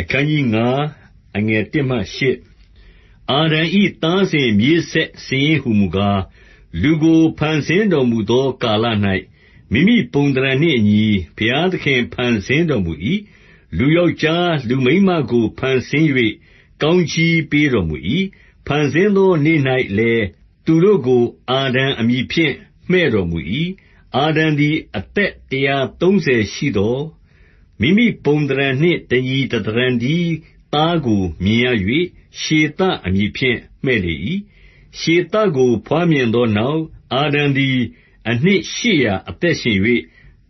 အခန်းကြီး9အငယ်1မှ8အာဒံဤသားစဉ်မြေးဆက်စင်ဟုမူကား လူကို ဖန်ဆင်းတော်မူသောကာလ၌မိမိပုံသဏ္ဌာန်နှင့်အညီ ဘုရားသခင်ဖန်ဆင်းတော်မူ၏။လူယောက်ျားလူမိန်းမကို ဖန်ဆင်း၍ကောင်းကြီးပေးတော်မူ၏။ဖန်ဆင်းသောနေ့၌လည်း သူတို့ကို အာဒံအမည်ဖြင့် မှည့်တော်မူ၏။အာဒံသည် အသက်တရာသုံးဆယ်ရှိသော် မိမိပုံသဏ္ဌာန်နှင့် တညီတသဏ္ဌာန်တည်း သားကိုမြင်ရ၍ရှေသအမည်ဖြင့် မှည့်လေ၏။ရှေသကို ဘွားမြင်သောနောက်၊အာဒံသည် အနှစ်ရှစ်ရာအသက်ရှင်၍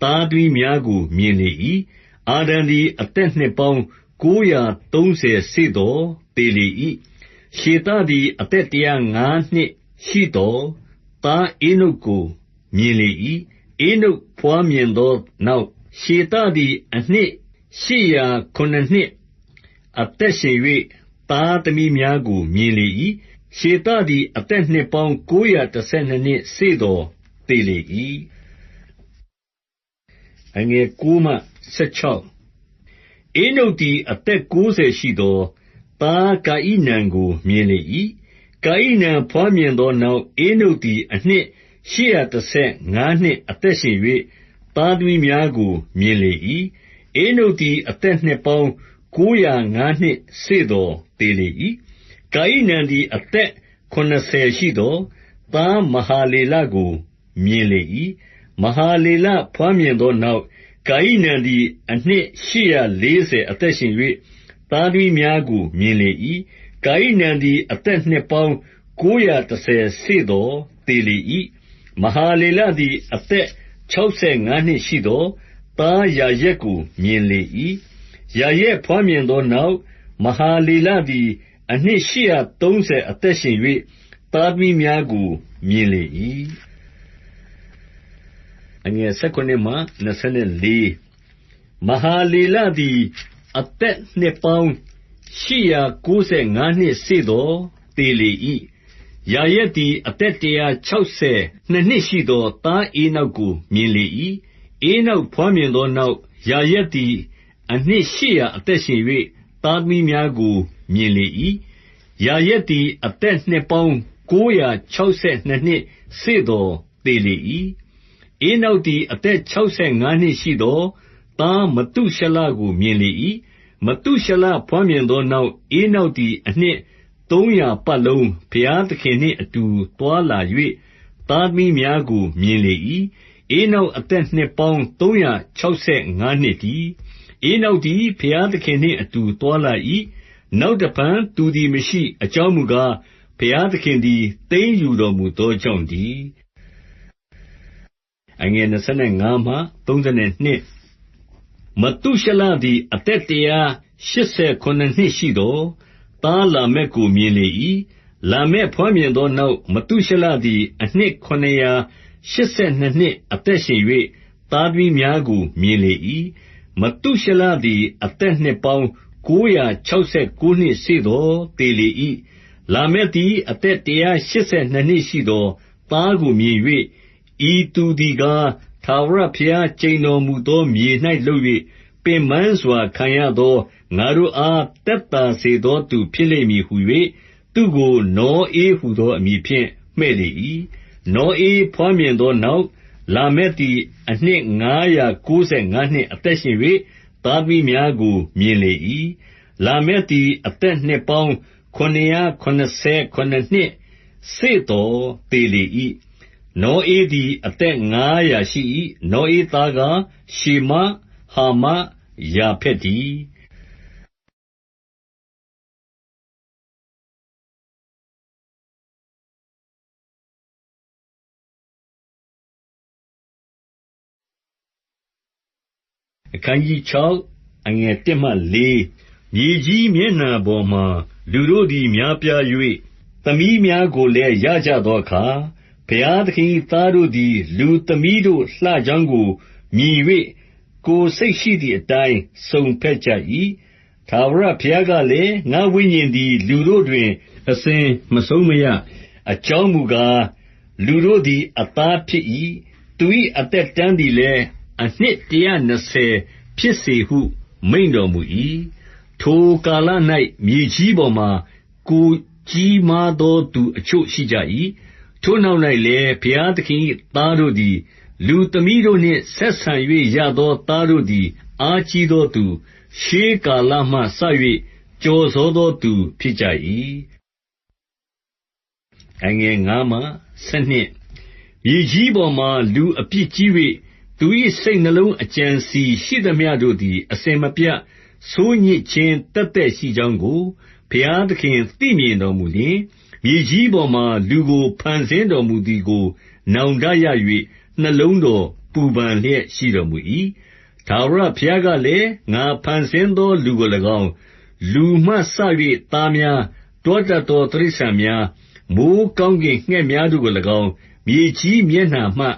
သားသမီးများကို မြင်လေ၏။အာဒံသည် အသက်နှစ်ပေါင်းကိုးရာသုံးဆယ်စေ့သော် သေလေ၏။ရှေသသည် အသက်တရာငါးနှစ်ရှိသော် သားဧနုတ်ကို မြင်လေ၏။ဧနုတ်ဘွားမြင်သောနောက်၊ ရှေသသည် အနှစ်ရှစ်ရာခုနစ်နှစ် အသက်ရှင်၍သားသမီးများကို မြင်လေ၏။ရှေသသည် အသက်နှစ်ပေါင်း ကိုးရာတဆယ်နှစ်နှစ်စေ့သော် သေလေ၏။ဧနုတ်သည် အသက်ကိုးဆယ်ရှိသော် သားကာဣနန်ကို မြင်လေ၏။ကာဣနန်ဘွားမြင်သောနောက်၊ဧနုတ်သည် အနှစ်ရှစ်ရာတဆယ်ငါးနှစ် အသက်ရှင်၍ သားသမီးများကို မြင်လေ၏။ဧနုတ်သည် အသက်နှစ်ပေါင်းကိုးရာငါးနှစ်စေ့သော် သေလေ၏။ကာဣနန်သည် အသက်ခုနစ်ဆယ်ရှိသော် သားမဟာလေလကို မြင်လေ၏။မဟာလေလဘွားမြင်သောနောက်၊ကာဣနန်သည် အနှစ်ရှစ်ရာလေးဆယ်အသက်ရှင်၍သားသမီးများကို မြင်လေ၏။ကာဣနန်သည် အသက်နှစ်ပေါင်းကိုးရာတဆယ်စေ့သော် သေလေ၏။မဟာလေလသည် အသက် ခြောက်ဆယ်ငါးနှစ်ရှိသော် သားယာရက်ကို မြင်လေ၏။ယာရက်ဘွားမြင်သောနောက်၊မဟာလေလသည် အနှစ်ရှစ်ရာသုံးဆယ်အသက်ရှင်၍သားသမီးများကို မြင်လေ၏။မဟာလေလသည် အသက်နှစ်ပေါင်းရှစ်ရာကိုးဆယ်ငါးနှစ်စေ့သော် သေလေ၏။ ယာရက်သည် အသက်တရာခြောက်ဆယ်နှစ်နှစ်ရှိသော်သားဧနောက်ကို မြင်လေ၏။ဧနောက်ဘွားမြင်သောနောက်၊ယာရက်သည် အနှစ်ရှစ်ရာအသက်ရှင်၍သားသမီးများကို မြင်လေ၏။ယာရက်သည် အသက်နှစ်ပေါင်းကိုးရာခြောက်ဆယ်နှစ်နှစ်စေ့သော် သေလေ၏။ဧနောက်သည် အသက်ခြောက်ဆယ်ငါးနှစ်ရှိသော် သားမသုရှလကို မြင်လေ၏။မသုရှလဘွားမြင်သောနောက်၊ဧနောက်သည် အနှစ် သုံးရာပတ်လုံး ဘုရားသခင်နှင့်အတူ သွားလာ၍သားသမီးများကို မြင်လေ၏။ဧနောက်အသက်နှစ်ပေါင်း သုံးရာခြောက်ဆယ်ငါးနှစ်တည်း။ဧနောက်သည် ဘုရားသခင်နှင့်အတူ သွားလာ၏။နောက်တဖန် သူသည်မရှိ။အကြောင်းမူကား၊ဘုရားသခင်သည် သိမ်းယူတော်မူသောကြောင့်တည်း။မသုရှလသည် အသက် တရာရှစ်ဆယ်ခုနစ်နှစ်ရှိသော် သားလာမက်ကို မြင်လေ၏။လာမက်ဘွားမြင်သောနောက်၊မသုရှလသည် အနှစ်ခုနစ်ရာရှစ်ဆယ်နှစ်နှစ် အသက်ရှင်၍သားသမီးများကို မြင်လေ၏။မသုရှလသည် အသက်နှစ်ပေါင်းကိုးရာခြောက်ဆယ်ကိုးနှစ်စေ့သော် သေလေ၏။လာမက်သည် အသက်တရာရှစ်ဆယ်နှစ်နှစ်ရှိသော် သားကိုမြင်၍၊ဤသူသည်ကား၊ထာဝရဘုရား ကျိန်တော်မူသောမြေ၌လုပ်၍ ပင်ပန်းစွာ ခံရသော ငါတို့အား သက်သာစေသောသူ ဖြစ်လိမ့်မည်ဟူ၍သူ့ကို နောဧဟူသော အမည်ဖြင့် မှည့်လေ၏။နောဧဘွားမြင်သောနောက်၊လာမက်သည် အနှစ်ငါးရာကိုးဆယ်ငါးနှစ် အသက်ရှင်၍သားသမီးများကို မြင်လေ၏။လာမက်သည် အသက်နှစ်ပေါင်း ခုနစ်ရာခုနစ်ဆယ်ခုနစ်နှစ်စေ့သော် သေလေ၏။နောဧသည် အသက်ငါးရာရှိ၏။နောဧသားကား ရှေမ၊ ဟာမ၊ယာဖက်တည်း။အခန်းကြီး6အငယ်1မှ4မြေကြီးမျက်နှာပေါ်မှာ လူတို့သည် များပြား၍သမီးများကိုလည်း ရကြသောအခါ၊ဘုရားသခင်၏သားတို့သည် လူသမီးတို့လှကြောင်းကို မြင်၍ ကိုယ်စိတ်ရှိသည်အတိုင်း စုံဘက်ကြ၏။ထာဝရဘုရားကလည်း၊ငါ့ဝိညာဉ်သည် လူတို့တွင် အစဉ်မဆုံးမရ။အကြောင်းမူကား၊လူတို့သည် အသားဖြစ်၏။သူ၏အသက်တန်းသည်လည်း အနှစ်တရာနှစ်ဆယ်ဖြစ်စေဟု မိန့်တော်မူ၏။ထိုကာလ၌မြေကြီးပေါ်မှာ ကိုယ်ကြီးမားသော သူအချို့ရှိကြ၏။ထိုနောက်၌လည်း၊ဘုရားသခင်၏သားတို့သည် လူသမီးတို့နှင့် ဆက်ဆံ၍ရသော သားတို့သည် အားကြီးသောသူ၊ရှေးကာလမှစ၍ကျော်စောသောသူ ဖြစ်ကြ၏။မြေကြီးပေါ်မှာ လူအပြစ်ကြီး၍၊သူ၏စိတ်နှလုံးအကြံအစည်ရှိသမျှတို့သည် အစဉ်မပြတ် ဆိုးညစ်ခြင်း သက်သက်ရှိကြောင်းကို ဘုရားသခင်သိမြင်တော်မူလျှင်၊မြေကြီးပေါ်မှာ လူကို ဖန်ဆင်းတော်မူသည်ကို နောင်တရ၍ နှလုံးတော်ပူပန်လျက်ရှိတော်မူ၏။ထာဝရဘုရားကလည်း၊ငါဖန်ဆင်းသောလူကို၎င်း၊လူမှစ၍သားများ၊တွားတတ်သော တိရစ္ဆာန်များ၊မိုဃ်းကောင်းကင်ငှက်များတို့ကို၎င်း၊မြေကြီးမျက်နှာမှ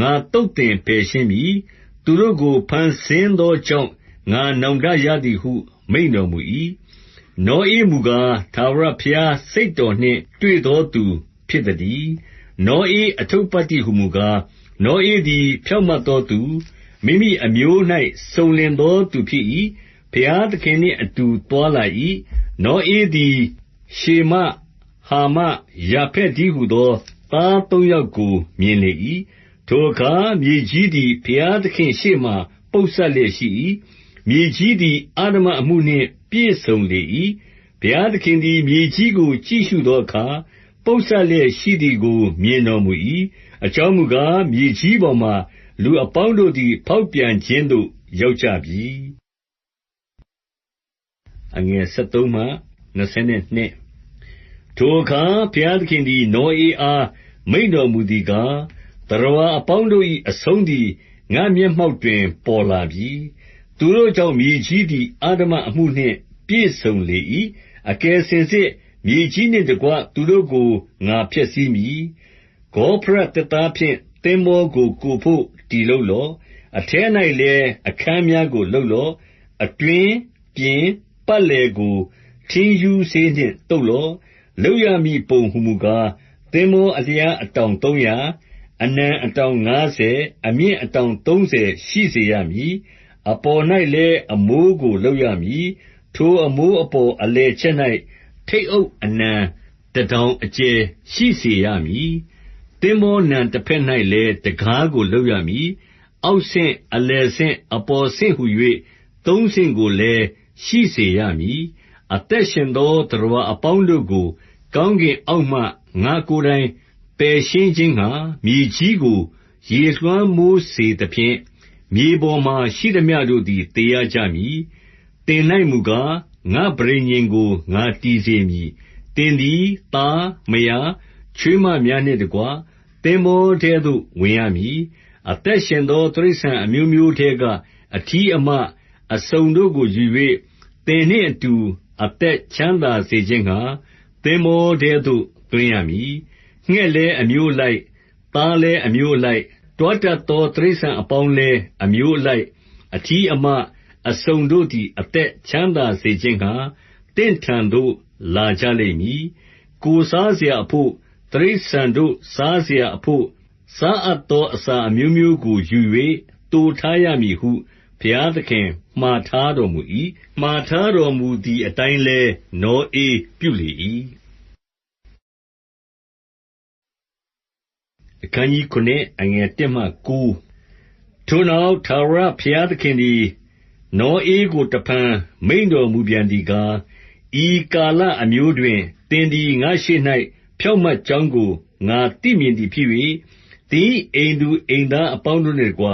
ငါသုတ်သင်ပယ်ရှင်းမည်။သူတို့ကို ဖန်ဆင်းသောကြောင့် ငါနောင်တရသည်ဟု မိန့်တော်မူ၏။နောဧမူကား၊ထာဝရဘုရားစိတ်တော်နှင့် တွေ့သောသူဖြစ်သတည်း။နောဧအတ္ထုပ္ပတ္တိဟူမူကား၊ နောဧသည် ဖြောင့်မတ်သောသူ၊မိမိအမျိုး၌စုံလင်သောသူဖြစ်၏။ဘုရားသခင်နှင့်အတူ သွားလာ၏။နောဧသည် ရှေမ၊ဟာမ၊ယာဖက်တည်းဟူသော သားသုံးယောက်ကို မြင်လေ၏။ထိုအခါ မြေကြီးသည် ဘုရားသခင့်ရှေ့မှာ ပုပ်စပ်လျက်ရှိ၏။မြေကြီးသည် အဓမ္မအမှုနှင့် ပြည့်စုံလေ၏။ဘုရားသခင်သည် မြေကြီးကို ကြည့်ရှုသောအခါ၊ပုပ်စပ်လျက်ရှိသည်ကို မြင်တော်မူ၏။ အကြောင်းမူကား၊မြေကြီးပေါ်မှာ လူအပေါင်းတို့သည် ဖောက်ပြန်ခြင်းသို့ ရောက်ကြပြီ။ထိုအခါ ဘုရားသခင်သည် နောဧအား မိန့်တော်မူသည်ကား၊သတ္တဝါအပေါင်းတို့၏အဆုံးသည် ငါ့မျက်မှောက်တွင် ပေါ်လာပြီ။သူတို့ကြောင့် မြေကြီးသည် အဓမ္မအမှုနှင့် ပြည့်စုံလေ၏။အကယ်စင်စစ် မြေကြီးနှင့်တကွ သူတို့ကို ငါဖျက်ဆီးမည်။ ဂေါဖရသစ်သားဖြင့် သင်္ဘောကို ကိုယ်ဘို့ တည်လုပ်လော့။အထဲ၌လည်း အခန်းများကို လုပ်လော့။အတွင်း၊ပြင်၊ပတ်လည်ကို ထင်းရူးဆေးနှင့် သုတ်လော့။လုပ်ရမည့်ပုံဟူမူကား၊သင်္ဘောအလျား အတောင်သုံးရာ၊အနံအတောင်ငါးဆယ်၊အမြင့်အတောင် သုံးဆယ်ရှိစေရမည်။အပေါ်၌လည်း အမိုးကို လုပ်ရမည်။ထိုအမိုးအပေါ် အလယ်ချက်၌ထိပ်အုပ်အနံတတောင် အကျယ်ရှိစေရမည်။ သင်္ဘောနံတဘက်၌လည်း တံခါးကို လုပ်ရမည်။အောက်ဆင့်၊အလယ်ဆင့်၊အပေါ်ဆင့်ဟူ၍သုံးဆင့်ကိုလည်း ရှိစေရမည်။အသက်ရှင်သော သတ္တဝါအပေါင်းတို့ကို ကောင်းကင်အောက်မှ ငါ့ကိုယ်တိုင် ပယ်ရှင်းခြင်းငှါ မြေကြီးကို ရေလွှမ်းမိုးစေသဖြင့်၊မြေပေါ်မှာ ရှိသမျှတို့သည် သေရကြမည်။သင်၌မူကား၊ငါ့ပဋိညာဉ်ကို ငါတည်စေမည်။သင်သည် သား၊မယား၊ ချွေးမများနှင့်တကွ သင်္ဘောထဲသို့ ဝင်ရမည်။အသက်ရှင်သော တိရစ္ဆာန်အမျိုးမျိုးထဲက အထီးအမ အစုံတို့ကိုယူ၍သင်နှင့်အတူ အသက်ချမ်းသာစေခြင်းငှါ သင်္ဘောထဲသို့ သွင်းရမည်။ငှက်လည်းအမျိုးအလိုက်၊သားလည်းအမျိုးအလိုက်၊တွားတတ်သော တိရစ္ဆာန်အပေါင်းလည်း အမျိုးအလိုက်၊အထီးအမ အစုံတို့သည် အသက်ချမ်းသာစေခြင်းငှါ သင့်ထံသို့ လာကြလိမ့်မည်။ကိုယ်စားစရာအဘို့၊ တိရစ္ဆာန်တို့ စားစရာအဘို့ စားအပ်သော အစာအမျိုးမျိုးကို ယူ၍သိုထားရမည်ဟု ဘုရားသခင်မှာထားတော်မူ၏။မှာထားတော်မူသည်အတိုင်းလည်း နောဧပြုလေ၏။ထိုနောက် ထာဝရဘုရားသခင်သည် နောဧကို တဖန် မိန့်တော်မူပြန်သည်ကား၊ဤကာလအမျိုးတွင် သင်သည် ငါ့ရှေ့၌ ဖြောင့်မတ်ကြောင်းကို ငါသိမြင်သည်ဖြစ်၍၊သင်၏အိမ်သူအိမ်သားအပေါင်းတို့နှင့်တကွ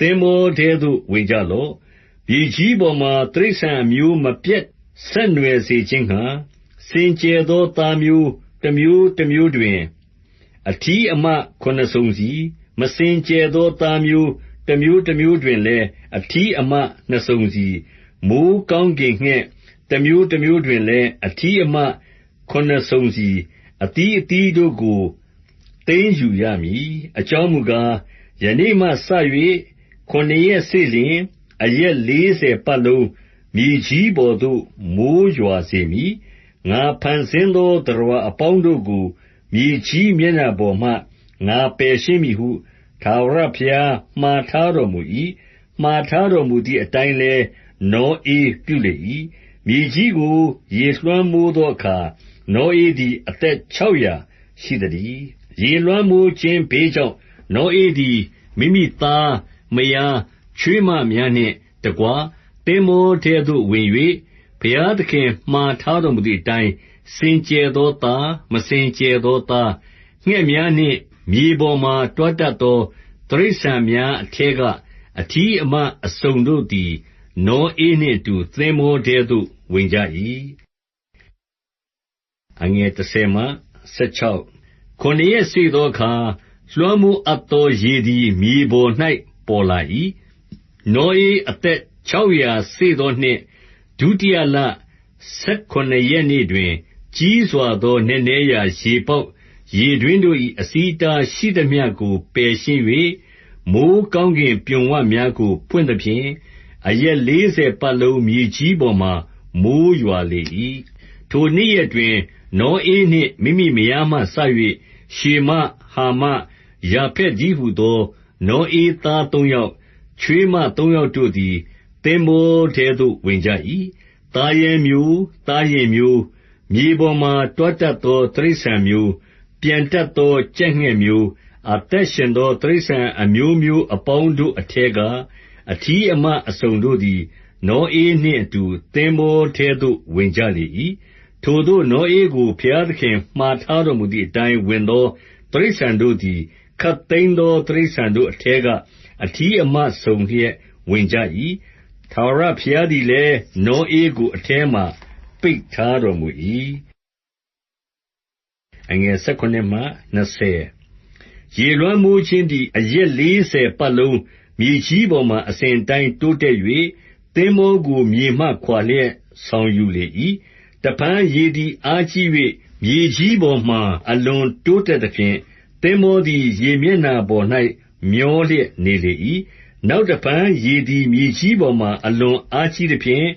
သင်္ဘောထဲသို့ ဝင်ကြလော့။မြေကြီးပေါ်မှာ တိရစ္ဆာန်အမျိုးမပျက်ဆက်နွှယ်စေခြင်းငှါ၊စင်ကြယ်သော သားမျိုးတမျိုးတမျိုးတွင် အထီးအမခုနစ်စုံစီ၊မစင်ကြယ်သော သားမျိုးတမျိုးတမျိုးတွင်လည်း အထီးအမနှစ်စုံစီ၊မိုဃ်းကောင်းကင်ငှက်တမျိုးတမျိုးတွင်လည်း အထီးအမခုနစ်စုံစီ၊ အသီးအသီးတို့ကို သိမ်းယူရမည်။အကြောင်းမူကား၊ယနေ့မှစ၍ခုနစ်ရက်စေ့လျှင် အရက်လေးဆယ်ပတ်လုံး မြေကြီးပေါ်သို့ မိုဃ်းရွာစေမည်။ငါဖန်ဆင်းသော သတ္တဝါအပေါင်းတို့ကို မြေကြီးမျက်နှာပေါ်မှ ငါပယ်ရှင်းမည်ဟု ထာဝရဘုရား မှာထားတော်မူ၏။မှာထားတော်မူသည်အတိုင်းလည်း နောဧပြုလေ၏။မြေကြီးကို ရေလွှမ်းမိုးသောအခါ နောဧသည် အသက်ခြောက်ရာရှိသတည်း။ရေလွှမ်းမိုးခြင်းဘေးကြောင့် နောဧသည် မိမိသား၊မယား၊ချွေးမများနှင့်တကွ သင်္ဘောထဲသို့ဝင်၍၊ဘုရားသခင်မှာထားတော်မူသည်အတိုင်း၊စင်ကြယ်သောသား၊မစင်ကြယ်သောသား၊ငှက်များနှင့် မြေပေါ်မှာ တွားတတ်သော တိရစ္ဆာန်များအထဲက အထီးအမအစုံတို့သည် နောဧနှင့်အတူ သင်္ဘောထဲသို့ ဝင်ကြ၏။ ခုနစ်ရက်စေ့သောအခါ၊လွှမ်းမိုးအပ်သော ရေသည် မြေပေါ်၌ပေါ်လာ၏။နောဧအသက် ခြောက်ရာစေ့သောနှစ်၊ဒုတိယလဆယ်ခုနစ်ရက်နေ့တွင်၊ကြီးစွာသော နက်နဲရာ ရေပေါက်ရေတွင်းတို့၏အဆီးအတားရှိသမျှကို ပယ်ရှင်း၍၊မိုဃ်းကောင်းကင်ပြွန်ပများကို ဖွင့်သဖြင့်၊အရက်လေးဆယ်ပတ်လုံး မြေကြီးပေါ်မှာ မိုဃ်းရွာလေ၏။ထိုနေ့ရက်တွင် နောဧနှင့် မိမိမယားမှစ၍ရှေမ၊ဟာမ၊ယာဖက်တည်းဟူသော နောဧသားသုံးယောက်၊ချွေးမသုံးယောက်တို့သည် သင်္ဘောထဲသို့ ဝင်ကြ၏။သားရဲမျိုး၊သားယဉ်မျိုး၊မြေပေါ်မှာ တွားတတ်သော တိရစ္ဆာန်မျိုး၊ပျံတတ်သော ကြက်ငှက်မျိုး၊အသက်ရှင်သော တိရစ္ဆာန်အမျိုးမျိုးအပေါင်းတို့အထဲက အထီးအမအစုံတို့သည် နောဧနှင့်အတူ သင်္ဘောထဲသို့ ဝင်ကြလေ၏။ ထိုသို့ နောဧကို ဘုရားသခင်မှာထားတော်မူသည်အတိုင်း ဝင်သော တိရစ္ဆာန်တို့သည် ခပ်သိမ်းသော တိရစ္ဆာန်တို့အထဲက အထီးအမစုံလျက် ဝင်ကြ၏။ထာဝရဘုရားသည်လည်း နောဧကို အထဲမှာ ပိတ်ထားတော်မူ၏။ရေလွှမ်းမိုးခြင်းသည် အရက်လေးဆယ်ပတ်လုံး မြေကြီးပေါ်မှာ အစဉ်အတိုင်း တိုးတက်၍၊သင်္ဘောကို မြေမှခွာလျက် ဆောင်ယူလေ၏။ တဖန်ရေသည် အားကြီး၍မြေကြီးပေါ်မှာ အလွန်တိုးတက်သဖြင့်၊သင်္ဘောသည် ရေမျက်နှာပေါ်၌မျောလျက်နေလေ၏။နောက်တဖန် ရေသည် မြေကြီးပေါ်မှာ အလွန်အားကြီးသဖြင့်၊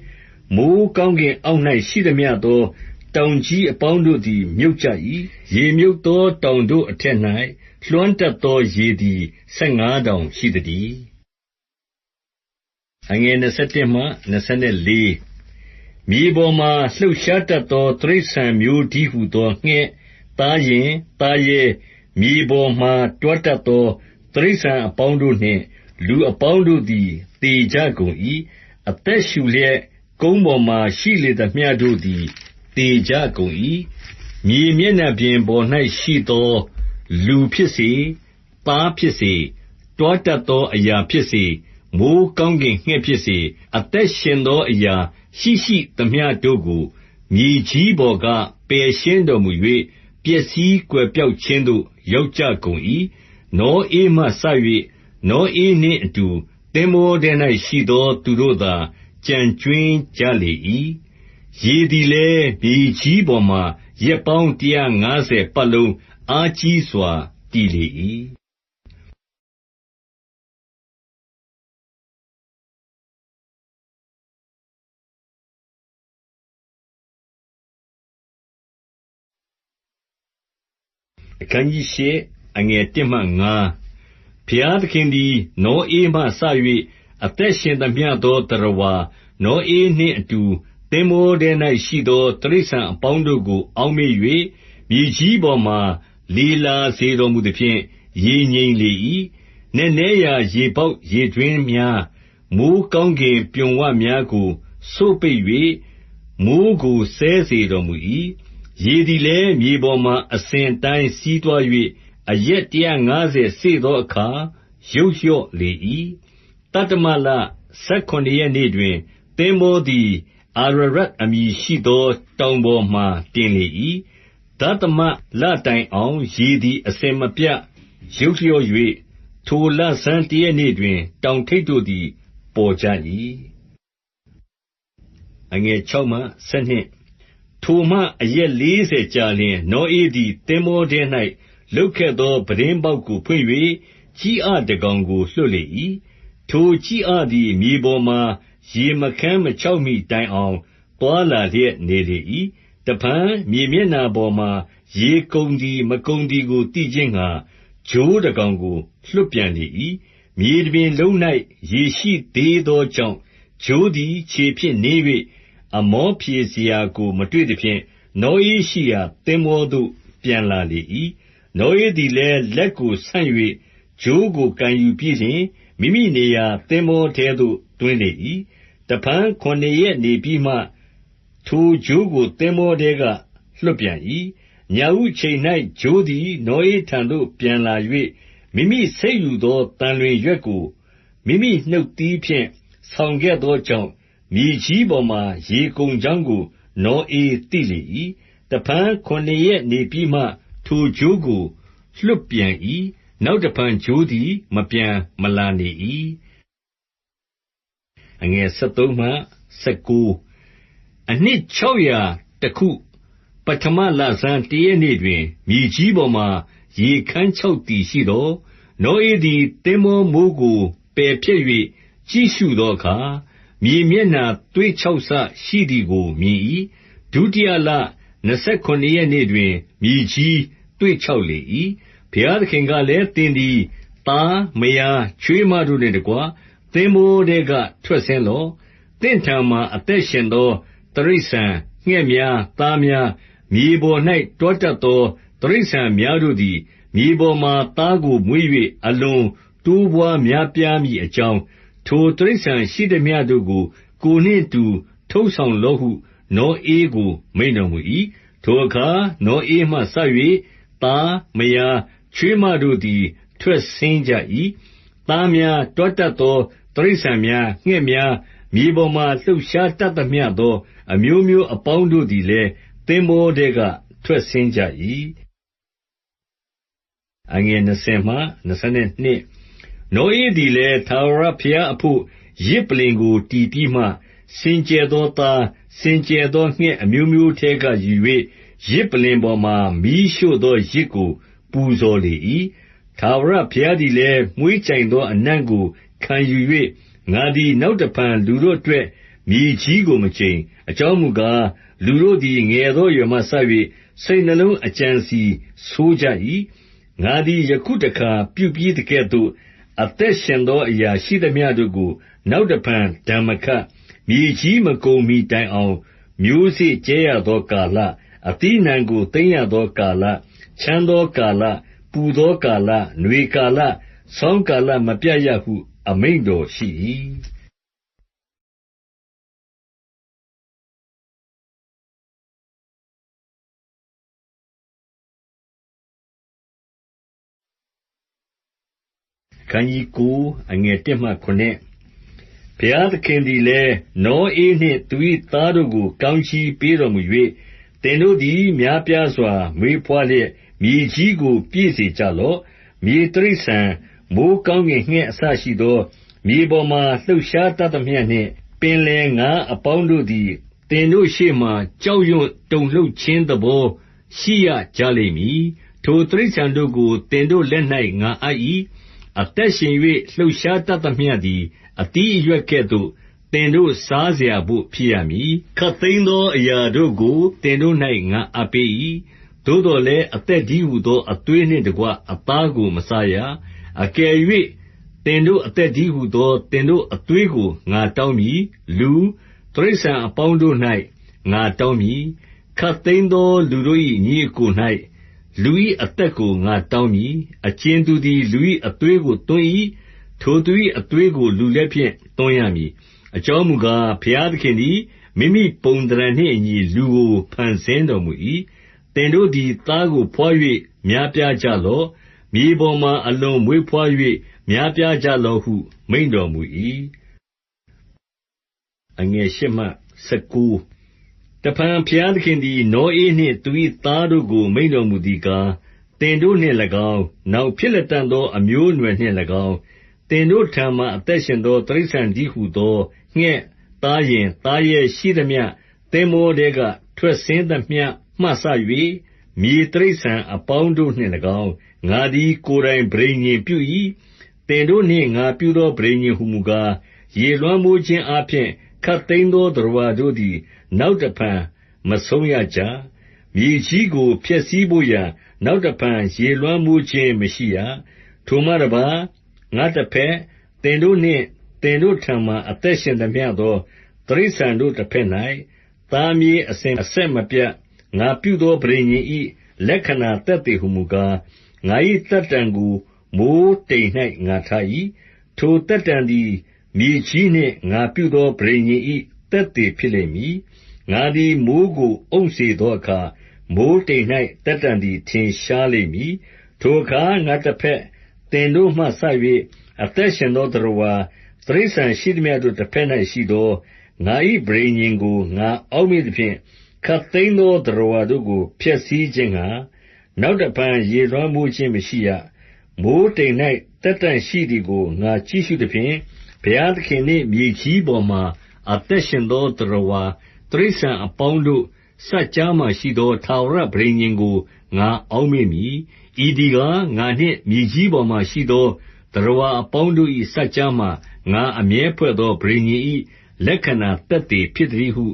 မိုဃ်းကောင်းကင်အောက်၌ရှိသမျှသော တောင်ကြီးအပေါင်းတို့သည် မြုပ်ကြ၏။ရေမြုပ်သော တောင်တို့အထက်၌လွှမ်းတတ်သော ရေသည် ဆယ်ငါးတောင်ရှိသတည်း။ မြေပေါ်မှာ လှုပ်ရှားတတ်သော တိရစ္ဆာန်မျိုးတည်းဟူသော ငှက်၊သားယဉ်၊သားရဲ၊မြေပေါ်မှာ တွားတတ်သော တိရစ္ဆာန်အပေါင်းတို့နှင့် လူအပေါင်းတို့သည် သေကြကုန်၏။အသက်ရှူလျက် ကုန်းပေါ်မှာ ရှိလေသမျှတို့သည် သေကြကုန်၏။မြေမျက်နှာပြင်ပေါ်၌ရှိသော လူဖြစ်စေ၊သားဖြစ်စေ၊တွားတတ်သောအရာဖြစ်စေ၊မိုဃ်းကောင်းကင်ငှက်ဖြစ်စေ၊အသက်ရှင်သောအရာ ရှိရှိသမျှတို့ကို မြေကြီးပေါ်က ပယ်ရှင်းတော်မူ၍၊ပျက်စီးကွယ်ပျောက်ခြင်းသို့ ရောက်ကြကုန်၏။နောဧမှစ၍နောဧနှင့်အတူ သင်္ဘောထဲ၌ရှိသော သူတို့သာ ကျန်ကြွင်းကြလေ၏။ရေသည်လည်း မြေကြီးပေါ်မှာ ရက်ပေါင်း တရာငါးဆယ်ပတ်လုံး အားကြီးစွာ တည်လေ၏။ ဘုရားသခင်သည် နောဧမှစ၍အသက်ရှင်သမျှသော သတ္တဝါ၊နောဧနှင့်အတူ သင်္ဘောထဲ၌ရှိသော တိရစ္ဆာန်အပေါင်းတို့ကို အောက်မေ့၍၊မြေကြီးပေါ်မှာ လေလာစေတော်မူသဖြင့် ရေငြိမ်လေ၏။နက်နဲရာ ရေပေါက်ရေတွင်းများ၊မိုဃ်းကောင်းကင်ပြွန်ပများကို စို့ပိတ်၍မိုဃ်းကို စဲစေတော်မူ၏။ ရေသည်လည်း မြေပေါ်မှာ အစဉ်အတိုင်း စီးသွား၍၊အရက်တရာငါးဆယ်စေ့သောအခါ ယုတ်လျော့လေ၏။သတ္တမလဆယ်ခုနစ်ရက်နေ့တွင်၊သင်္ဘောသည် အာရရတ်အမည်ရှိသော တောင်ပေါ်မှာ တင်လေ၏။ဒသမလတိုင်အောင် ရေသည် အစဉ်မပြတ် ယုတ်လျော့၍၊ထိုလဆန်းတရက်နေ့တွင် တောင်ထိပ်တို့သည် ပေါ်ကြ၏။ ထိုမှ အရက်လေးဆယ်ကြာလျှင်၊နောဧသည် သင်္ဘောထဲ၌လုပ်ခဲ့သော ပြတင်းပေါက်ကို ဖွင့်၍ကျီးအတကောင်ကို လွှတ်လေ၏။ထိုကျီးအသည် မြေပေါ်မှာ ရေမခန်းမခြောက်မှီတိုင်အောင် သွားလာလျက်နေလေ၏။တဖန် မြေမျက်နှာပေါ်မှာ ရေကုန်သည် မကုန်သည်ကို သိခြင်းငှါ ချိုးတကောင်ကို လွှတ်ပြန်လေ၏။မြေတပြင်လုံး၌ရေရှိသေးသောကြောင့်၊ချိုးသည် ခြေဖြင့်နင်း၍ အမောဖြေစရာကို မတွေ့သဖြင့်၊နောဧရှိရာ သင်္ဘောသို့ ပြန်လာလေ၏။နောဧသည်လည်း လက်ကိုဆန့်၍ချိုးကိုကိုင်ယူပြီးလျှင်၊မိမိနေရာ သင်္ဘောထဲသို့ သွင်းလေ၏။တဖန်ခုနစ်ရက်နေပြီးမှ ထိုချိုးကို သင်္ဘောထဲက လွှတ်ပြန်၏။ညဦးအချိန်၌ချိုးသည် နောဧထံသို့ ပြန်လာ၍၊မိမိဆိတ်ယူသော သံလွင်ရွက်ကို မိမိနှုတ်သီးဖြင့် ဆောင်ခဲ့သောကြောင့်၊ မြေကြီးပေါ်မှာ ရေကုန်ကြောင်းကို နောဧသိလေ၏။တဖန်ခုနစ်ရက်နေပြီးမှ ထိုချိုးကို လွှတ်ပြန်၏။နောက်တဖန် ချိုးသည် မပြန်မလာနေ၏။အနှစ်ခြောက်ရာတခု၊ပဌမလဆန်းတရက်နေ့တွင်၊မြေကြီးပေါ်မှာ ရေခန်းခြောက်သည်ရှိသော်၊နောဧသည် သင်္ဘောမိုးကို ပယ်ဖျက်၍ကြည့်ရှုသောအခါ၊ မြေမျက်နှာသွေ့ခြောက်စရှိသည်ကို မြင်၏။ဒုတိယလနှစ်ဆယ်ခုနစ်ရက်နေ့တွင် မြေကြီးသွေ့ခြောက်လေ၏။ဘုရားသခင်ကလည်း၊သင်သည် သား မယား ချွေးမတို့နှင့်တကွ သင်္ဘောထဲက ထွက်ဆင်းလော့။သင့်ထံမှာ အသက်ရှင်သော တိရစ္ဆာန်၊ငှက်များ၊သားများ၊မြေပေါ်၌တွားတတ်သော တိရစ္ဆာန်များတို့သည် မြေပေါ်မှာ သားကိုမွေး၍အလွန်တိုးပွားများပြားမည်အကြောင်း၊ ထိုတိရစ္ဆာန်ရှိသမျှတို့ကို ကိုယ်နှင့်အတူ ထုတ်ဆောင်လော့ဟု နောဧကို မိန့်တော်မူ၏။ထိုအခါ နောဧမှစ၍သား မယား ချွေးမတို့သည် ထွက်ဆင်းကြ၏။သားများ၊တွားတတ်သော တိရစ္ဆာန်များ၊ငှက်များ၊မြေပေါ်မှာ လှုပ်ရှားတတ်သမျှသော အမျိုးမျိုးအပေါင်းတို့သည်လည်း သင်္ဘောထဲက ထွက်ဆင်းကြ၏။ နောဧသည်လည်း ထာဝရဘုရားအဘို့ ယဇ်ပလ္လင်ကို တည်ပြီးမှ၊စင်ကြယ်သောသား၊စင်ကြယ်သော ငှက်အမျိုးမျိုးထဲကယူ၍ယဇ်ပလ္လင်ပေါ်မှာ မီးရှို့သောယဇ်ကို ပူဇော်လေ၏။ထာဝရဘုရားသည်လည်း မွှေးကြိုင်သောအနံ့ကို ခံယူ၍၊ငါသည် နောက်တဖန် လူတို့အတွက် မြေကြီးကို မကျိန်။အကြောင်းမူကား၊လူတို့သည် ငယ်သောအရွယ်မှစ၍စိတ်နှလုံးအကြံအစည်ဆိုးကြ၏။ငါသည် ယခုတခါ ပြုပြီးသကဲ့သို့ အသက်ရှင်သော အရာရှိသမျှတို့ကို နောက်တဖန် ဒဏ်မခတ်။မြေကြီးမကုန်မှီတိုင်အောင် မျိုးစေ့ကြဲရသောကာလ၊အသီးအနှံကို သိမ်းရသောကာလ၊ချမ်းသောကာလ၊ပူသောကာလ၊နွေကာလ၊ဆောင်းကာလ မပြတ်ရဟု အမိန့်တော်ရှိ၏။ ဘုရားသခင်သည်လည်း နောဧနှင့်သူ၏သားတို့ကို ကောင်းကြီးပေးတော်မူ၍၊သင်တို့သည် များပြားစွာ မွေးဘွားလျက် မြေကြီးကို ပြည့်စေကြလော့။မြေတိရစ္ဆာန်၊မိုဃ်းကောင်းကင်ငှက်အစရှိသော မြေပေါ်မှာ လှုပ်ရှားတတ်သမျှနှင့် ပင်လယ်ငါးအပေါင်းတို့သည် သင်တို့ရှေ့မှာ ကြောက်ရွံ့တုန်လှုပ်ခြင်းသဘော ရှိရကြလိမ့်မည်။ထိုတိရစ္ဆာန်တို့ကို သင်တို့လက်၌ငါအပ်၏။ အသက်ရှင်၍လှုပ်ရှားတတ်သမျှသည် အသီးအရွက်ကဲ့သို့ သင်တို့စားစရာဘို့ ဖြစ်ရမည်။ခပ်သိမ်းသောအရာတို့ကို သင်တို့၌ငါအပ်ပေး၏။သို့သော်လည်း အသက်တည်းဟူသော အသွေးနှင့်တကွ အသားကို မစားရ။အကယ်၍သင်တို့အသက်တည်းဟူသော သင်တို့အသွေးကို ငါတောင်းမည်။လူ၊တိရစ္ဆာန်အပေါင်းတို့၌ငါတောင်းမည်။ခပ်သိမ်းသော လူတို့၏ညီအစ်ကို၌ လူ၏အသက်ကို ငါတောင်းမည်။အကြင်သူသည် လူ၏အသွေးကို သွန်း၏။ထိုသူ၏အသွေးကို လူလက်ဖြင့် သွန်းရမည်။အကြောင်းမူကား၊ဘုရားသခင်သည် မိမိပုံသဏ္ဌာန်နှင့်အညီ လူကို ဖန်ဆင်းတော်မူ၏။သင်တို့သည် သားကိုဘွား၍များပြားကြလော့။မြေပေါ်မှာ အလွန်မွေးဘွား၍များပြားကြလော့ဟု မိန့်တော်မူ၏။ တဖန် ဘုရားသခင်သည် နောဧနှင့်သူ၏သားတို့ကို မိန့်တော်မူသည်ကား၊သင်တို့နှင့်၎င်း၊နောင်ဖြစ်လတံ့သော အမျိုးအနွယ်နှင့်၎င်း၊သင်တို့ထံမှာ အသက်ရှင်သော တိရစ္ဆာန်တည်းဟူသော ငှက်၊သားယဉ်၊သားရဲရှိသမျှ၊သင်္ဘောထဲက ထွက်ဆင်းသမျှမှစ၍မြေတိရစ္ဆာန်အပေါင်းတို့နှင့်၎င်း၊ငါသည် ကိုယ်တိုင်ပဋိညာဉ်ပြု၏။သင်တို့နှင့် ငါပြုသော ပဋိညာဉ်ဟူမူကား၊ရေလွှမ်းမိုးခြင်းအားဖြင့် ခပ်သိမ်းသော သတ္တဝါတို့သည် နောက်တဖန် မဆုံးရကြ။မြေကြီးကို ဖျက်ဆီးဘို့ရာ နောက်တဖန် ရေလွှမ်းမိုးခြင်း မရှိရ။ထိုမှတပါး၊ငါ့တဘက်၊သင်တို့နှင့် သင်တို့ထံမှာ အသက်ရှင်သမျှသော တိရစ္ဆာန်တို့တဘက်၌သားမြေးအစဉ်အဆက်မပြတ် ငါပြုသော ပဋိညာဉ်၏လက္ခဏာသက်သေဟူမူကား၊ငါ၏သက်တံကို မိုဃ်းတိမ်၌ငါထား၏။ထိုသက်တံသည် မြေကြီးနှင့် ငါပြုသော ပဋိညာဉ်၏သက်သေဖြစ်လိမ့်မည်။ ငါသည် မိုဃ်းကို အုံစေသောအခါ၊မိုဃ်းတိမ်၌သက်တံသည် ထင်ရှားလိမ့်မည်။ထိုအခါ ငါတဘက်၊သင်တို့မှစ၍အသက်ရှင်သောသတ္တဝါ၊တိရစ္ဆာန်ရှိသမျှတို့တဘက်၌ရှိသော ငါ၏ပဋိညာဉ်ကို ငါအောက်မေ့သဖြင့်၊ခပ်သိမ်းသော သတ္တဝါတို့ကို ဖျက်ဆီးခြင်းငှါ နောက်တဖန် ရေလွှမ်းမိုးခြင်းမရှိရ။မိုဃ်းတိမ်၌သက်တံရှိသည်ကို ငါကြည့်ရှုသဖြင့်၊ဘုရားသခင်နှင့် မြေကြီးပေါ်မှာ အသက်ရှင်သောသတ္တဝါ တိရစ္ဆာန်အပေါင်းတို့စပ်ကြားမှာရှိသော ထာဝရပဋိညာဉ်ကို ငါအောက်မေ့မည်။ဤသည်ကား၊ငါနှင့်မြေကြီးပေါ်မှာရှိသော သတ္တဝါအပေါင်းတို့၏စပ်ကြားမှာ ငါအမြဲဖွဲ့သော ပဋိညာဉ်၏လက္ခဏာသက်သေဖြစ်သတည်းဟု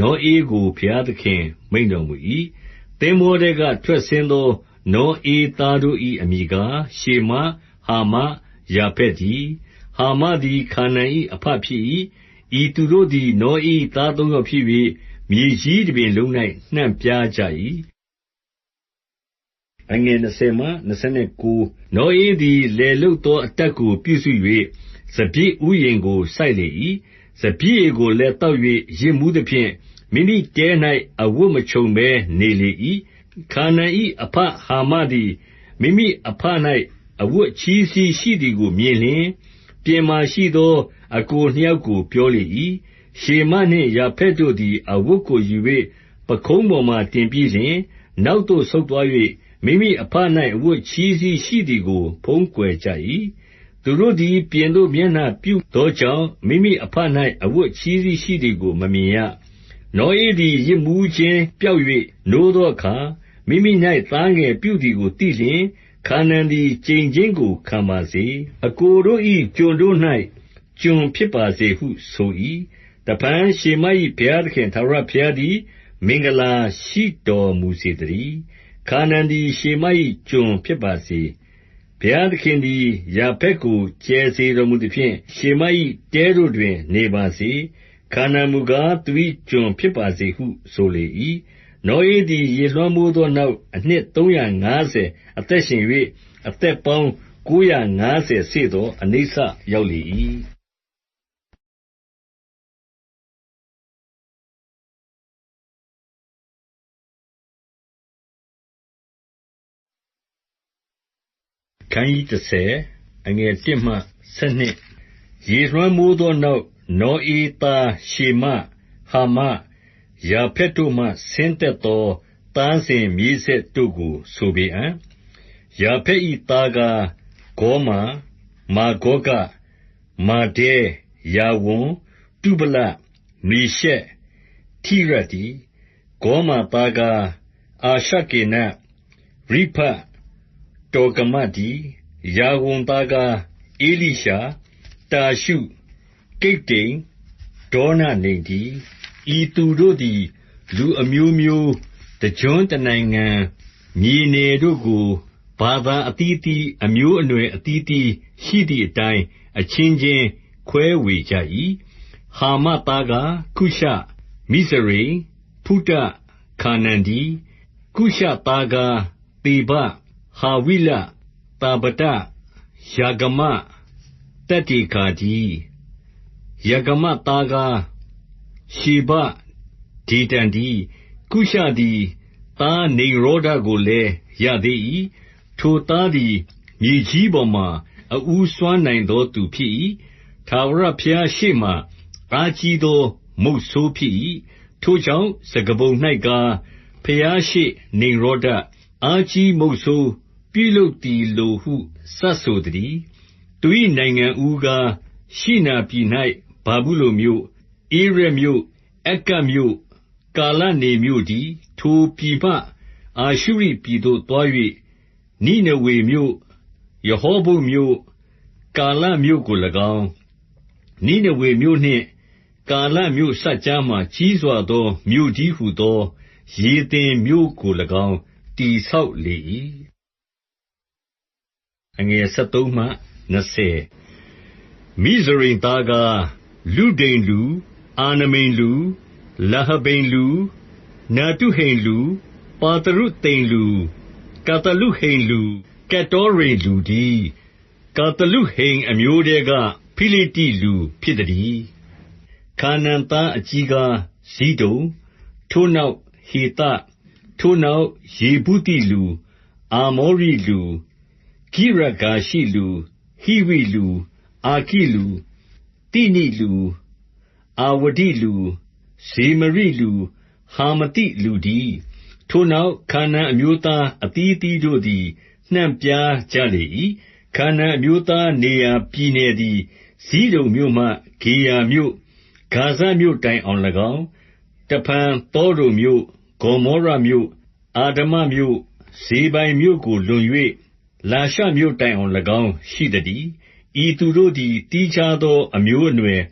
နောဧကို ဘုရားသခင် မိန့်တော်မူ၏။သင်္ဘောထဲက ထွက်ဆင်းသော နောဧသားတို့၏အမည်ကား၊ရှေမ၊ဟာမ၊ယာဖက်တည်း။ဟာမသည် ခါနာန်၏အဘဖြစ်၏။ ဤသူတို့သည် နောဧ၏သားသုံးယောက်ဖြစ်၍မြေကြီးတပြင်လုံး၌နှံ့ပြားကြ၏။နောဧသည် လယ်လုပ်သော အတတ်ကို ပြုစု၍စပျစ်ဥယျာဉ်ကို စိုက်လေ၏။စပျစ်ရည်ကိုလည်း သောက်၍ယစ်မူးသဖြင့် မိမိတဲ၌အဝတ်မခြုံဘဲ နေလေ၏။ခါနာန်၏အဘဟာမသည် မိမိအဘ၌အဝတ်အချည်းစည်းရှိသည်ကို မြင်လျှင်၊ ပြင်မှာရှိသော အစ်ကိုနှစ်ယောက်ကို ပြောလေ၏။ရှေမနှင့်ယာဖက်တို့သည် အဝတ်ကိုယူ၍ပခုံးပေါ်မှာတင်ပြီးလျှင်၊နောက်သို့ဆုတ်သွား၍မိမိအဘ၌အဝတ်အချည်းစည်းရှိသည်ကို ဖုံးကွယ်ကြ၏။သူတို့သည် ပြင်သို့မျက်နှာပြုသောကြောင့် မိမိအဘ၌အဝတ်အချည်းစည်းရှိသည်ကို မမြင်ရ။နောဧသည် ယစ်မူးခြင်းပျောက်၍နိုးသောအခါ၊မိမိ၌သားငယ်ပြုသည်ကို သိလျှင်၊ ခါနာန်သည် ကျိန်ခြင်းကို ခံပါစေ။အစ်ကိုတို့၏ကျွန်တို့၌ကျွန်ဖြစ်ပါစေဟု ဆို၏။တဖန် ရှေမ၏ဘုရားသခင် ထာဝရဘုရားသည် မင်္ဂလာရှိတော်မူစေသတည်း။ခါနာန်သည် ရှေမ၏ကျွန်ဖြစ်ပါစေ။ဘုရားသခင်သည် ယာဖက်ကို ကျယ်စေတော်မူသဖြင့်၊ရှေမ၏တဲတို့တွင် နေပါစေ။ခါနာန်မူကား သူ၏ကျွန်ဖြစ်ပါစေဟု ဆိုလေ၏။ နောဧသည် ရေလွှမ်းမိုးသောနောက် အနှစ်သုံးရာငါးဆယ်အသက်ရှင်၍အသက်ပေါင်းကိုးရာငါးဆယ်စေ့သောအနိစ္စရောက်လေ၏။ခန်းကြီး30အငယ်1မှ12ရေလွှမ်းမိုးသောနောက် နောဧသား ရှေမ၊ဟာမ၊ ယာဖက်တို့မှ ဆင်းသက်သော သားစဉ်မြေးဆက်တို့ကို ဆိုပေအံ့။ယာဖက်၏သားကား ဂေါမာ၊မာဂေါဂ၊မာဒဲ၊ယာဝန်၊တုဗလ၊မေရှက်၊ထိရတည်း။ဂေါမာသားကား အာရှကေနတ်၊ရိဖတ်၊တောဂမတည်း။ယာဝန်သားကား ဧလိရှာ၊တာရှု၊ကိတ္တိမ်၊ဒေါနနိမ်တည်း။ ဤသူတို့သည် လူအမျိုးမျိုး၊တကျွန်းတနိုင်ငံ မြေနယ်တို့ကို ဘာသာအသီးအသီး အမျိုးအနွယ်အသီးအသီးရှိသည်အတိုင်း အချင်းချင်းခွဲဝေကြ၏။ဟာမသားကား ကုရှ၊မိဇရိမ်၊ဖုတ၊ခါနာန်တည်း။ကုရှသားကား သေဘ၊ဟာဝိလ၊သာဗဒ၊ရာဂမ၊တက္ကေခါတည်း။ရာဂမသားကား ရှေဘ၊ဒေဒန်တည်း။ကုရှသည် သားနိမ်ရောဓကိုလည်း ရသေး၏။ထိုသားသည် မြေကြီးပေါ်မှာ အဦးစွမ်းနိုင်သောသူဖြစ်၏။ထာဝရဘုရားရှေ့မှာ အားကြီးသော မုဆိုးဖြစ်၏။ထိုကြောင့် စကားပုံ၌ကား၊ဘုရားရှေ့နိမ်ရောဓ၊အားကြီးမုဆိုးပြုလုပ်သည်လိုဟု စပ်ဆိုသတည်း။သူ၏နိုင်ငံဦးကား၊ရှိနာပြည်၌ဗာဗုလုန်မြို့၊ ဧရက်မြို့၊အက္ကပ်မြို့၊ကာလနေမြို့တည်း။ထိုပြည်မှ အာရှုရိပြည်သို့သွား၍နိနေဝေမြို့၊ရဟောဘုတ်မြို့၊ကာလမြို့ကို၎င်း၊နိနေဝေမြို့နှင့် ကာလမြို့စပ်ကြားမှာ ကြီးစွာသော မြို့တည်းဟူသော ရေသင်မြို့ကို၎င်း တည်ဆောက်လေ၏။မိဇရိမ်သားကား လုဒိမ်လူ၊ အာနမိမ်လူ၊လဟဗိမ်လူ၊နတုဟိမ်လူ၊ပါသရုသိမ်လူ၊ကသလုဟိမ်လူ၊ကတ္တောရိမ်လူတည်း။ကသလုဟိမ်အမျိုးထဲက ဖိလိတ္တိလူဖြစ်သတည်း။ခါနာန်သားအကြီးကား ဇိဒုန်၊ထိုနောက် ဟေသ၊ထိုနောက် ယေဗုသိလူ၊အာမောရိလူ၊ဂိရဂါရှိလူ၊ဟိဝိလူ၊အာခိလူ၊သိနိလူ၊ အာဝဒိလူ၊ဇေမရိလူ၊ဟာမသိလူတည်း။ထိုနောက် ခါနာန်အမျိုးသား အသီးအသီးတို့သည် နှံ့ပြားကြလေ၏။ခါနာန်အမျိုးသားနေရာပြည်နယ်သည် ဇိဒုန်မြို့မှ ဂေရာမြို့၊ဂါဇမြို့တိုင်အောင်၎င်း၊တဖန် သောဒုံမြို့၊ဂေါမောရမြို့၊အာဒမာမြို့၊ဇေဘိုင်မြို့ကိုလွန်၍လာရှမြို့တိုင်အောင်၎င်း ရှိသတည်း။ဤသူတို့သည် သီးခြားသော အမျိုးအနွယ်၊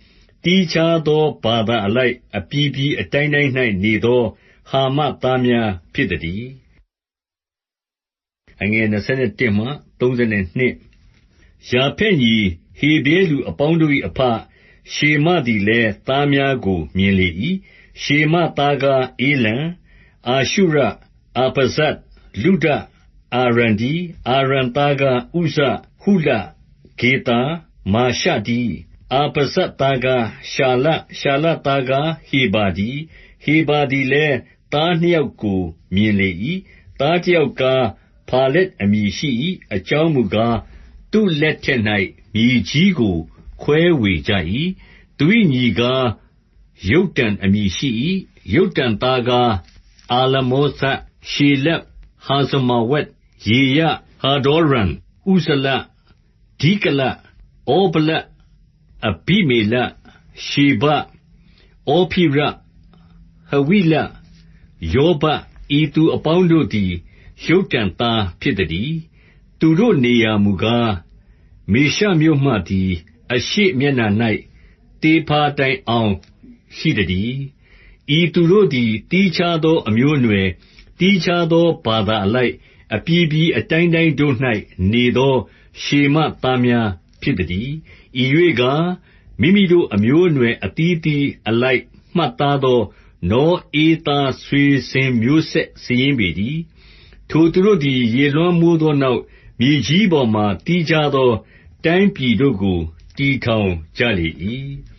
သီးခြားသော ဘာသာအလိုက် အပြည်ပြည်အတိုင်းတိုင်း၌နေသော ဟာမသားများဖြစ်သတည်း။ယာဖက်ညီ ဟေဗြဲလူအပေါင်းတို့၏အဘ ရှေမသည်လည်း သားများကိုမြင်လေ၏။ရှေမသားကား ဧလံ၊အာရှုရ၊အာဖဇဒ်၊လုဒ၊အာရံတည်း။အာရံသားကား ဥဇ၊ဟုလ၊ဂေသာ၊မာရှတည်း။ အာဖဇဒ်သားကား ရှာလ၊ရှာလသားကား ဟေဗာတည်း။ဟေဗာသည်လည်း သားနှစ်ယောက်ကို မြင်လေ၏။သားတယောက်ကားဖာလက်အမည်ရှိ၏။အကြောင်းမူကား၊သူ့လက်ထက်၌မြေကြီးကို ခွဲဝေကြ၏။သူ၏ညီကား ယုတ္တန်အမည်ရှိ၏။ယုတ္တန်သားကား အာလမောဇ၊ရှေလပ်၊ဟာဇမာဝက်၊ယေရ၊ဟာဒေါရံ၊ဥဇလ၊ဒိကလ၊ဩဗလ၊ အဘိမေလ၊ရှေဘ၊ဩဖိရ၊ဟဝိလ၊ယောဗပ်ဤသူအပေါင်းတို့သည် ယုတ္တန်သားဖြစ်သတည်း။သူတို့နေရာမူကား၊မေရှမြို့မှသည် အရှေ့မျက်နှာ၌သေဖာတိုင်အောင်ရှိသတည်း။ဤသူတို့သည် သီးခြားသောအမျိုးအနွယ်၊သီးခြားသောဘာသာအလိုက် အပြည်ပြည်အတိုင်းတိုင်းတို့၌နေသော ရှေမသားများဖြစ်သတည်း။ ဤရွေ့ကား၊မိမိတို့အမျိုးအနွယ်အသီးအသီး အလိုက်မှတ်သားသော နောဧသားဆွေစဉ်မျိုးဆက်စာရင်း ပေတည်း။ထိုသူတို့သည် ရေလွှမ်းမိုးသောနောက်၊မြေကြီးပေါ်မှာ သီးခြားသော တိုင်းပြည်တို့ကို တည်ထောင်ကြလေ၏။